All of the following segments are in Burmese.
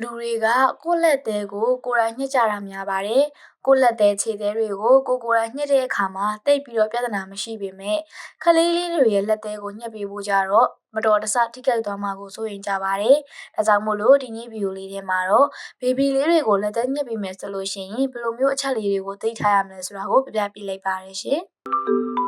လူတွေကကိုယ့်လက်သေးကိုကိုယ်တိုင်ညှစ်ကြတာများပါတယ်။ကိုယ့်လက်သေးခြေသေးတွေကိုကိုယ်ကိုယ်တိုင်ညှစ်တဲ့အခါမှာတိတ်ပြီးတော့ပြဿနာမရှိပေမဲ့ခလေးလေးတွေရဲ့လက်သေးကိုညှစ်ပေးဖို့ကြတော့မတော်တဆထိခိုက်သွားမှာကိုစိုးရင်ကြပါတယ်။ဒါကြောင့်မို့လို့ဒီနေ့ဗီဒီယိုလေးထဲမှာတော့ဘေဘီလေးတွေကိုလက်သေးညှစ်ပေးမယ်ဆိုလို့ရှိရင်ဘယ်လိုမျိုးအချက်လေးတွေကိုသိထားရမလဲဆိုတာကိုပြပြပြလိုက်ပါရရှင်။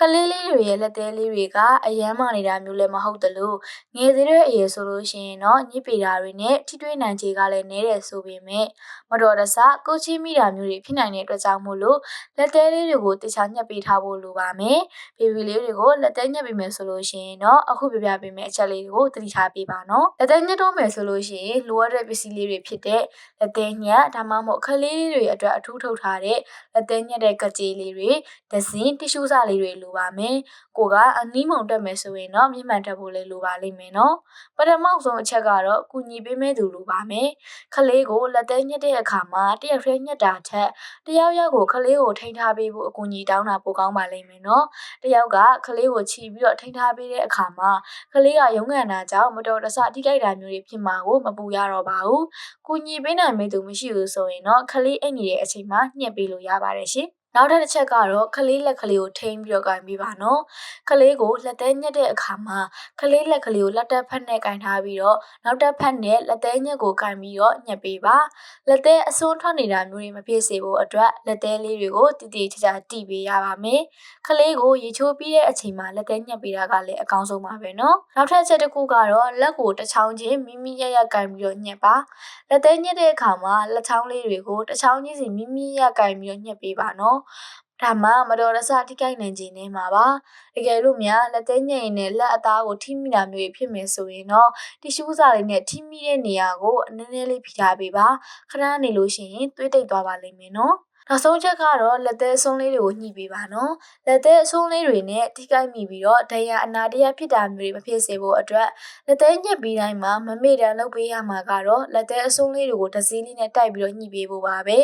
ခလေးလေးတွေရဲ့လက်သေးလေးတွေကအယမ်းမာနေတာမျိုးလည်း မဟုတ်တလို့ငယ်သေးတဲ့အရွယ်ဆိုလို့ရှိရင်တော့ ညစ်ပေတာတွေနဲ့ ထိတွေ့နိုင်ခြေကလည်း နည်းတယ်ဆိုပေမဲ့မတော်တဆ ကိုချင်းမိတာမျိုးတွေ ဖြစ်နိုင်တဲ့အတွက်ကြောင့်မို့လို့ လက်သေးလေးတွေကိုတခြားညှက်ပေးထားဖို့လိုပါမယ်။ဘေဘီလေးတွေကို လက်သေးညှက်ပေးမယ်ဆိုလို့ရှိရင်တော့ အခုပြပြပေးမယ့် အချက်လေးတွေကို သတိထားပေးပါနော်။လက်သေးညှက်တော့မယ်ဆိုလို့ရှိရင် လိုအပ်တဲ့ပစ္စည်းလေးတွေဖြစ်တဲ့ လက်သေးညှက်ဒါမှမဟုတ်ခလေးလေးတွေအတွက် အထူးထုတ်ထားတဲ့ လက်သေးညှက်တဲ့ကကြေးလေးတွေဒဇင်တ िश ူးစာလေးတွေလိုပါမယ်။ကိုကအနီးမုံတက်မယ်ဆိုရင်တော့မြင့်မှန်တက်ဖို့လည်းလိုပါလိမ့်မယ်နော်။ပထမဆုံးအချက်ကတော့ကုညီပေးမဲ့သူလိုပါမယ်။ခလေးကိုလက်သေးညှက်တဲ့အခါမှာတယောက်တည်းညှက်တာထက်တယောက်ယောက်ကိုခလေးကိုထိန်းထားပေးဖို့အကူအညီတောင်းတာပိုကောင်းပါလိမ့်မယ်နော်။တယောက်ကခလေးကိုချီပြီးတော့ထိန်းထားပေးတဲ့အခါမှာခလေးကရုန်းကန်တာကြောင့်မတော်တဆထိခိုက်တာမျိုးတွေဖြစ်မှာကိုမပူရတော့ပါဘူး။ကုညီပေးနိုင်မဲ့သူမရှိဘူးဆိုရင်တော့ခလေးအိတ်နေတဲ့အချိန်မှာညှက်ပေးလို့ရပါတယ်ရှင်။ နောက်ထပ်တစ်ချက်ကတော့ခလေးလက်ကလေးကိုထိန်းပြီးတော့ကင်ပေးပါနော်ခလေးကိုလက်သေးညက်တဲ့အခါမှာခလေးလက်ကလေးကိုလက်တက်ဖက်နဲ့ကင်ထားပြီးတော့နောက်တက်ဖက်နဲ့လက်သေးညက်ကိုကင်ပြီးတော့ညက်ပေးပါလက်သေးအစွန်းထွက်နေတာမျိုးတွေမဖြစ်စေဖို့အတွက်လက်သေးလေးတွေကိုတည်တည်ချာချာတီးပေးရပါမယ်ခလေးကိုရေချိုးပြီးတဲ့အချိန်မှာလက်သေးညက်ပေးတာကလည်းအကောင်းဆုံးပါပဲနော်နောက်ထပ်ချက်တစ်ခုကတော့လက်ကိုတစ်ချောင်းချင်းမိမိရရကင်ပြီးတော့ညက်ပါလက်သေးညက်တဲ့အခါမှာလက်ချောင်းလေးတွေကိုတစ်ချောင်းချင်းစီမိမိရကင်ပြီးတော့ညက်ပေးပါနော်ဒါမှမတော်တဆထိခိုက်နိုင်ခြင်းနေမှာပါတကယ်လို့များလက်သေးညင်နဲ့လက်အသားကိုထိမိတာမျိုးဖြစ်မယ်ဆိုရင်တော့တီရှူးစာလေးနဲ့ထိမိတဲ့နေရာကိုအနည်းနည်းလေးဖိထားပေးပါခဏနေလို့ရှိရင်သွေးတိတ်သွားပါလိမ့်မယ်နော် နောက်ဆုံးချက်ကတော့လက်သေးအဆုံးလေးတွေကိုညှိပေးပါနော်လက်သေးအဆုံးလေးတွေနဲ့ထိခိုက်မိပြီးတော့ဒဏ်ရာအနာတရဖြစ်တာမျိုးတွေမဖြစ်စေဖို့အတွက်လက်သေးညှစ်ပြီးတိုင်းမှာမမေ့တမ်းလုပ်ပေးရမှာကတော့လက်သေးအဆုံးလေးတွေကိုတစည်းလေးနဲ့တိုက်ပြီးတော့ညှိပေးဖို့ပါပဲ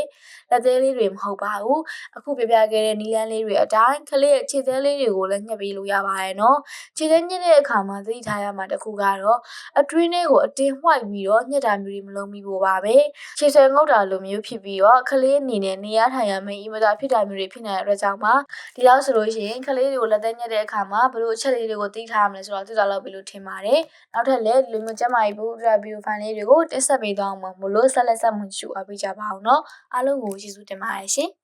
လက်သေးလေးတွေမဟုတ်ပါဘူးအခုပြပြခဲ့တဲ့နီလန်းလေးတွေအတိုင်းခလေးရဲ့ခြေသေးလေးတွေကိုလည်းညှစ်ပေးလို့ရပါတယ်နော်ခြေသေးညှစ်တဲ့အခါမှာသတိထားရမှာတစ်ခုကတော့အတွင်းလေးကိုအတင်းဝှိုက်ပြီးတော့ညှစ်တာမျိုးတွေမလုပ်မိဖို့ပါပဲခြေဆွဲငုတ်တာလိုမျိုးဖြစ်ပြီးတော့ခလေးအနေနဲ့နေရထိုင်ရမယ့်အင်မတာဖြစ်တာမျိုးတွေဖြစ်နေတဲ့အတွက်ကြောင့်ပါဒီလောက်ဆိုလို့ရှိရင်ကလေးတွေကိုလက်သက်ညက်တဲ့အခါမှာဘလို့အချက်လေးတွေကိုသိထားရမလဲဆိုတော့သိတာလောက်ပြီလို့ထင်ပါတယ်နောက်ထပ်လည်းဒီလိုမျိုးကျမကြီးဘူးဒရာဗီယိုဖန်လေးတွေကိုတက်ဆက်ပေးသွားအောင်မလို့ဆက်လက်ဆက်မှုချူအပ်ပေးကြပါအောင်နော်အားလုံးကိုကျေးဇူးတင်ပါတယ်ရှင်